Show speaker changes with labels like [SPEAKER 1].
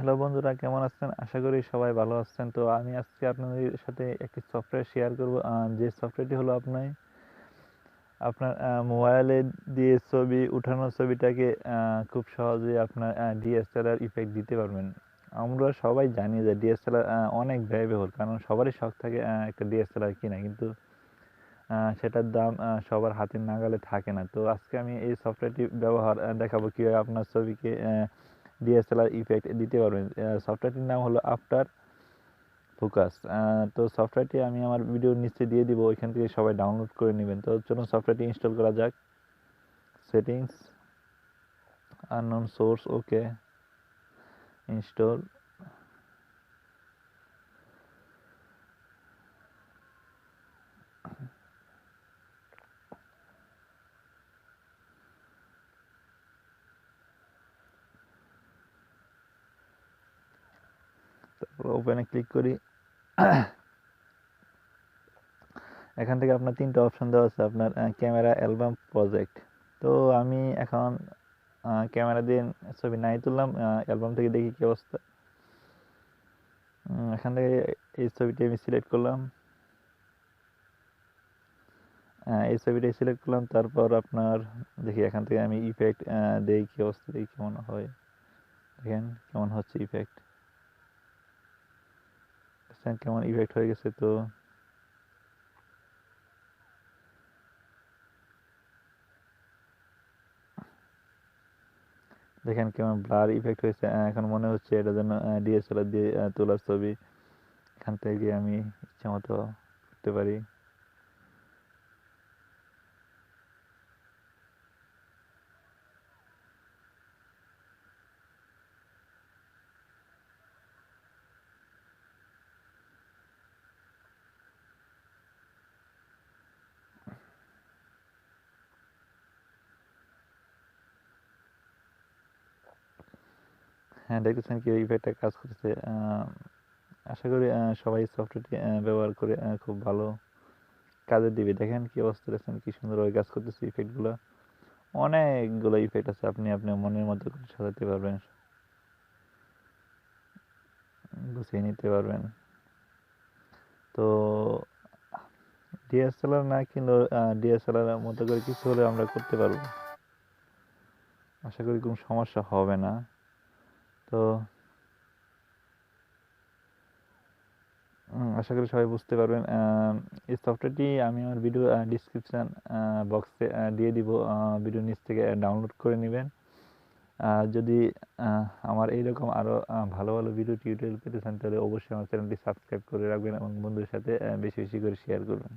[SPEAKER 1] Hello বন্ধুরা, কেমন আছেন? আশা করি সবাই ভালো আছেন। তো আমি আজকে আপনাদের সাথে একটি সফটওয়্যার শেয়ার করব। যে সফটওয়্যারটি হলো আপনার আপনার মোবাইলে দিয়ে ছবি, উঠানো ছবিটাকে খুব সহজে আপনার ডিএসএলআর ইফেক্ট দিতে পারবেন। আমরা সবাই জানি যে ডিএসএলআর অনেক ব্যয়বহুল, কারণ সবারই শখ থাকে একটা ডিএসএলআর কিনা। কিন্তু সেটার দাম সবার হাতের নাগালে থাকে না। তো আজকে আমি এই সফটওয়্যারটি ব্যবহার দেখাবো কীভাবে আপনার ছবিকে ডিএসএলআর ইফেক্ট দিতে পারবেন। সফটওয়্যারটির নাম হলো আফটার ফোকাস তো সফটওয়্যারটি আমি আমার ভিডিওর নিচে দিয়ে দিব, ওইখান থেকে সবাই ডাউনলোড করে নেবেন। তো চলুন সফটওয়্যারটি ইনস্টল করা যাক। Settings unknown source okay install ওপেনে ক্লিক করি। এখান থেকে আপনার তিনটা অপশন দেওয়া আছে, আপনার ক্যামেরা অ্যালবাম প্রজেক্ট তো আমি এখন ক্যামেরা দিয়ে ছবি নাই তুললাম অ্যালবাম থেকে দেখি কী অবস্থা। এখান থেকে এই ছবিটি আমি সিলেক্ট করলাম। এই ছবিটাই সিলেক্ট করলাম, তারপর আপনার দেখি এখান থেকে আমি ইফেক্ট দেই কী অবস্থা দেখি কেমন হয়। দেখেন কেমন হচ্ছে ইফেক্ট কেমন ইফেক্ট হয়ে গেছে তো? দেখেন কেমন ব্লার ইফেক্ট হয়েছে এখন মনে হচ্ছে এটা যেন ডিএসএলআর দিয়ে তোলার ছবি। এখান থেকে আমি ইচ্ছা মতো করতে পারি। হ্যাঁ দেখতেছেন কি ইফেক্টটা কাজ করতেছে। আশা করি সবাই সফটওয়্যারটি ব্যবহার করে খুব ভালো কাজে দিবে দেখেন কি অবস্থা দেখছেন, কি সুন্দরভাবে কাজ করতেছে ইফেক্টগুলো অনেকগুলো ইফেক্ট আছে, আপনি আপনার মনের মতো করে সাজাতে পারবেন। গুছিয়ে নিতে পারবেন। তো ডিএসএলআর না কিনলেও ডিএসএলআর মতো করে কিছু হলে আমরা করতে পারব। আশা করি কোনো সমস্যা হবে না। তো আশা করি সবাই বুঝতে পারবেন। এই সফটওয়্যারটি আমি আমার ভিডিও ডিসক্রিপশান বক্সে দিয়ে দিব। ভিডিও নিচ থেকে ডাউনলোড করে নেবেন। আর যদি আমার এইরকম আরও ভালো ভালো ভিডিও টিউটোরিয়াল পেতে চান, তাহলে অবশ্যই আমার চ্যানেলটি সাবস্ক্রাইব করে রাখবেন এবং বন্ধুদের সাথে বেশি বেশি করে শেয়ার করবেন।